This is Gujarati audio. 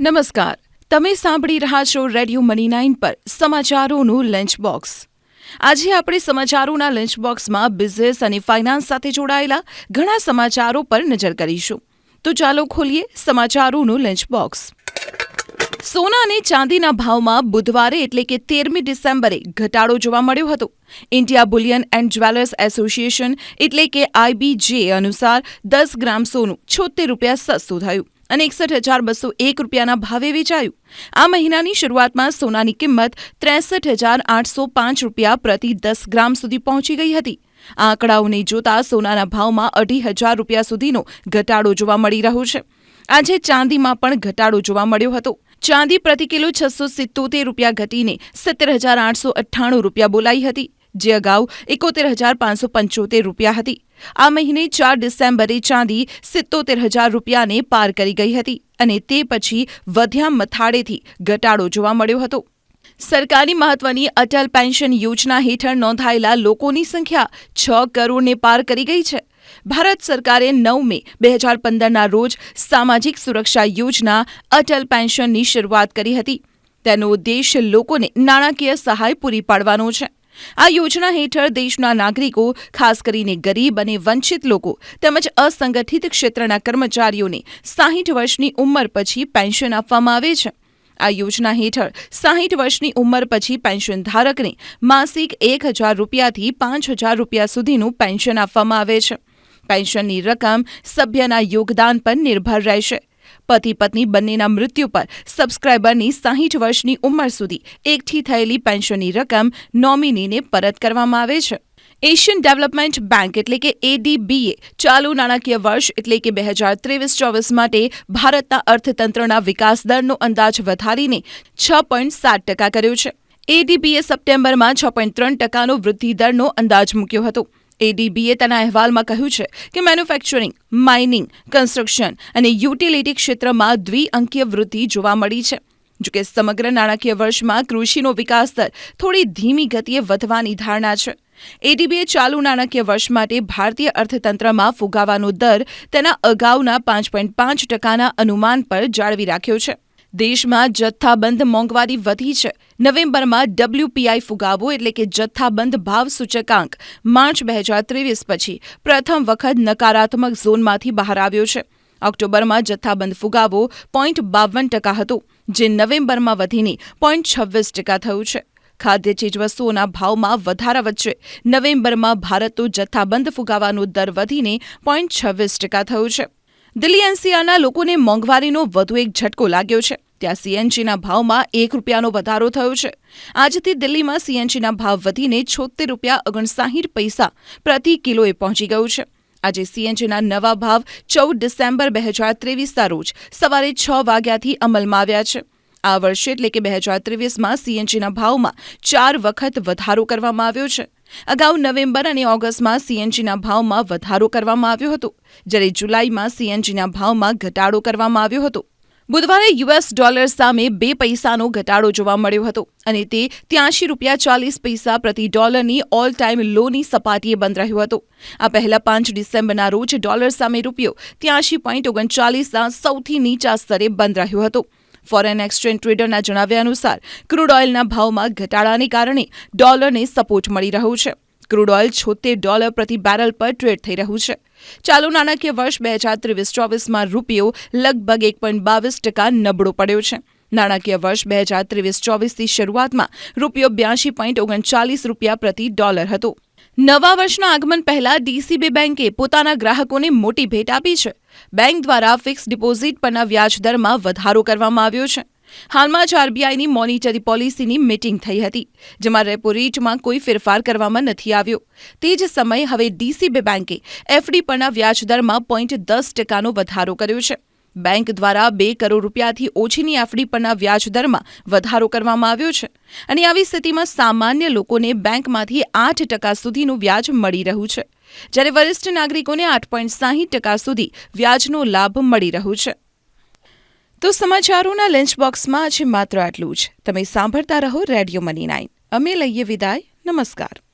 નમસ્કાર. તમે સાંભળી રહ્યા છો રેડિયો મની નાઇન પર સમાચારોનું લંચ બોક્સ આજે આપણે સમાચારોના લંચ બોક્સમાં બિઝનેસ અને ફાઇનાન્સ સાથે જોડાયેલા ઘણા સમાચારો પર નજર કરીશું. તો ચાલો ખોલીએ સમાચારોનું લંચ બોક્સ સોના અને ચાંદીના ભાવમાં બુધવારે એટલે કે તેરમી ડિસેમ્બરે ઘટાડો જોવા મળ્યો હતો. India bullion and jewellers association એટલે કે આઈબીજે અનુસાર દસ ગ્રામ સોનું છોતેર રૂપિયા સસ્તું થયું. અને એકસઠ હજાર બસો એક રૂપિયાના ભાવે વેચાયું. આ મહિનાની શરૂઆતમાં સોનાની કિંમત ત્રેસઠ હજાર આઠસો પાંચ રૂપિયા પ્રતિ દસ ગ્રામ સુધી પહોંચી ગઈ હતી. આ આંકડાઓને જોતા સોનાના ભાવમાં અઢી હજાર રૂપિયા સુધીનો ઘટાડો જોવા મળી રહ્યો છે. આજે ચાંદીમાં પણ ઘટાડો જોવા મળ્યો હતો. ચાંદી પ્રતિ કિલો છસો સિત્તોતેર રૂપિયા ઘટીને સત્તર હજાર આઠસો અઠ્ઠાણું રૂપિયા બોલાઈ હતી. જે અગાઉ એકોતેર હજાર પાંચસો પંચોતેર રૂપિયા હતી. આ મહિને ચાર ડિસેમ્બરે ચાંદી સિત્તોતેર હજાર રૂપિયાને પાર કરી ગઈ હતી અને તે પછી વધ્યા મથાળેથી ઘટાડો જોવા મળ્યો હતો. સરકારી મહત્વની અટલ પેન્શન યોજના હેઠળ નોંધાયેલા લોકોની સંખ્યા છ કરોડને પાર કરી ગઈ છે. ભારત સરકારે નવ મે બે હજાર પંદરના રોજ સામાજિક સુરક્ષા યોજના અટલ પેન્શનની શરૂઆત કરી હતી. તેનો ઉદ્દેશ લોકોને નાણાકીય સહાય પૂરી પાડવાનો છે. આ યોજના હેઠળ દેશના નાગરિકો, ખાસ કરીને ગરીબ અને વંચિત લોકો તેમજ અસંગઠિત ક્ષેત્રના કર્મચારીઓને સાહીઠ વર્ષની ઉંમર પછી પેન્શન આપવામાં આવે છે. આ યોજના હેઠળ સાહીઠ વર્ષની ઉંમર પછી પેન્શન ધારકને માસિક એક હજાર રૂપિયાથી પાંચ હજાર રૂપિયા સુધીનું પેન્શન આપવામાં આવે છે. પેન્શનની રકમ સભ્યના યોગદાન પર નિર્ભર રહેશે. પતિ પત્ની બંનેના મૃત્યુ પર સબસ્ક્રાઇબરની સાહીઠ વર્ષની ઉંમર સુધી એકઠી થયેલી પેન્શનની રકમ નોમિનીને પરત કરવામાં આવે છે. એશિયન ડેવલપમેન્ટ બેંક એટલે કે એડીબીએ ચાલુ નાણાકીય વર્ષ એટલે કે બે હજાર ત્રેવીસ ચોવીસ માટે ભારતના અર્થતંત્રના વિકાસ દરનો અંદાજ વધારીને છ પોઈન્ટ સાત ટકા કર્યો છે. એડીબીએ સપ્ટેમ્બરમાં છ પોઈન્ટ ત્રણ ટકાનો વૃદ્ધિ દરનો અંદાજ મૂક્યો હતો. એડીબીએ તેના અહેવાલમાં કહ્યું છે કે મેન્યુફેક્ચરિંગ, માઇનિંગ, કન્સ્ટ્રક્શન અને યુટિલિટી ક્ષેત્રમાં દ્વિઅંકીય વૃદ્ધિ જોવા મળી છે. જોકે સમગ્ર નાણાકીય વર્ષમાં કૃષિનો વિકાસ દર થોડી ધીમી ગતિએ વધવાની ધારણા છે. એડીબીએ ચાલુ નાણાકીય વર્ષ માટે ભારતીય અર્થતંત્રમાં ફુગાવાનો દર તેના અગાઉના પાંચ પોઈન્ટ પાંચ ટકાના અનુમાન પર જાળવી રાખ્યો છે. દેશમાં જથ્થાબંધ મોંઘવારી વધી છે. નવેમ્બરમાં ડબલ્યુપીઆઈ ફુગાવો એટલે કે જથ્થાબંધ ભાવ સૂચકાંક માર્ચ બે હજાર ત્રેવીસ પછી પ્રથમ વખત નકારાત્મક ઝોનમાંથી બહાર આવ્યો છે. ઓક્ટોબરમાં જથ્થાબંધ ફુગાવો પોઈન્ટ બાવન ટકા હતો, જે નવેમ્બરમાં વધીને પોઈન્ટ છવ્વીસ ટકા થયું છે. ખાદ્ય ચીજવસ્તુઓના ભાવમાં વધારા વચ્ચે નવેમ્બરમાં ભારતનો જથ્થાબંધ ફુગાવાનો દર વધીને પોઈન્ટ છવ્વીસ ટકા થયો છે. દિલ્હી એનસીઆરના લોકોને મોંઘવારીનો વધુ એક ઝટકો લાગ્યો છે. ત્યાં સીએનજીના ભાવમાં એક રૂપિયાનો વધારો થયો છે. આજથી દિલ્હીમાં સીએનજીના ભાવ વધીને છોતેર રૂપિયા ઓગણસાહીઠ પૈસા પ્રતિ કિલોએ પહોંચી ગયું છે. આજે સીએનજીના નવા ભાવ ચૌદ ડિસેમ્બર બે હજાર ત્રેવીસના રોજ સવારે છ વાગ્યાથી અમલમાં આવ્યા છે. આ વર્ષે એટલે કે બે હજાર ત્રેવીસમાં સીએનજીના ભાવમાં ચાર વખત વધારો કરવામાં આવ્યો છે. અગાઉ નવેમ્બર અને ઓગસ્ટમાં સીએનજીના ભાવમાં વધારો કરવામાં આવ્યો હતો, જ્યારે જુલાઈમાં સીએનજીના ભાવમાં ઘટાડો કરવામાં આવ્યો હતો. બુધવારે યુએસ ડોલર સામે બે પૈસાનો ઘટાડો જોવા મળ્યો હતો અને તે ત્યાંશી રૂપિયા ચાલીસ પૈસા પ્રતિ ડોલરની ઓલ ટાઈમ લોની સપાટીએ બંધ રહ્યો હતો. આ પહેલા પાંચ ડિસેમ્બરના રોજ ડોલર સામે રૂપિયો ત્યાંશી પોઈન્ટ ઓગણચાલીસના સૌથી નીચા સ્તરે બંધ રહ્યો હતો. ફોરેન એક્સચેન્જ ટ્રેડરના જણાવ્યા અનુસાર ક્રૂડ ઓઇલના ભાવમાં ઘટાડાને કારણે ડોલરને સપોર્ટ મળી રહ્યો છે. ક્રૂડ ઓઇલ છોતેર ડોલર પ્રતિ બેરલ પર ટ્રેડ થઈ રહ્યું છે. ચાલુ નાણાકીય વર્ષ બે હજાર ત્રેવીસ ચોવીસમાં રૂપિયો લગભગ એક પોઈન્ટ બાવીસ ટકા નબળો પડ્યો છે. નાણાકીય વર્ષ બે હજાર ત્રેવીસ ચોવીસની શરૂઆતમાં રૂપિયો બ્યાસી પોઈન્ટ ઓગણચાલીસ રૂપિયા પ્રતિ ડોલર હતો. નવા વર્ષના આગમન પહેલા ડીસીબી બેંકે પોતાના ગ્રાહકોને મોટી ભેટ આપી છે. બેંક દ્વારા ફિક્સ ડિપોઝિટ પરના વ્યાજદરમાં વધારો કરવામાં આવ્યો છે. હાલમાં જ આરબીઆઈની મોનિટરી પોલિસીની મીટિંગ થઈ હતી, જેમાં રેપો રેટમાં કોઈ ફેરફાર કરવામાં નથી આવ્યો. તે જ સમયે હવે ડીસીબી બેંકે એફડી પરના વ્યાજદરમાં પોઈન્ટ દસ ટકાનો વધારો કર્યો છે. બેંક દ્વારા બે કરોડ રૂપિયાથી ઓછીની એફડી પરના વ્યાજદરમાં વધારો કરવામાં આવ્યો છે. અને આવી સ્થિતિમાં સામાન્ય લોકોને બેંકમાંથી આઠ ટકા સુધીનું વ્યાજ મળી રહ્યું છે. જ્યારે વરિષ્ઠ નાગરિકોને આઠ પોઈન્ટ સાહીઠ ટકા સુધી વ્યાજનો લાભ મળી રહ્યો છે. તો સમાચારોના લંચ બોક્સમાં આજે માત્ર આટલું જ. તમે સાંભળતા રહો રેડિયો મની નાઇન. અમે લઈએ વિદાય. નમસ્કાર.